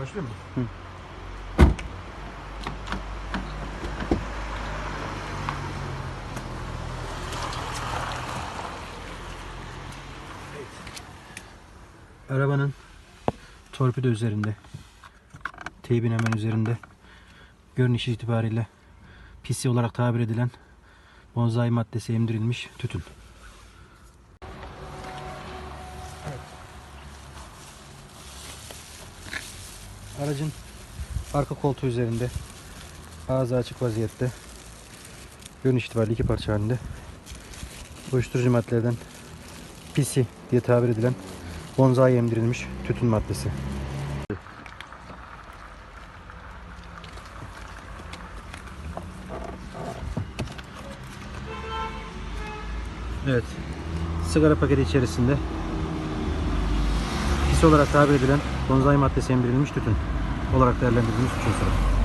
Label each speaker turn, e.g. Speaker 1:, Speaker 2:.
Speaker 1: Başlıyor mu?
Speaker 2: Hı.
Speaker 1: Arabanın torpido üzerinde, teybin hemen üzerinde görünüş itibariyle pisi olarak tabir edilen bonsai maddesi emdirilmiş tütün. Aracın arka koltuğu üzerinde ağzı açık vaziyette görünüş itibariyle iki parça halinde uyuşturucu maddelerden pisi diye tabir edilen bonsai emdirilmiş tütün maddesi. Evet. Sigara paketi içerisinde pis olarak tabir edilen bonsai maddesi emdirilmiş tütün olarak değerlendirilmiş sıra.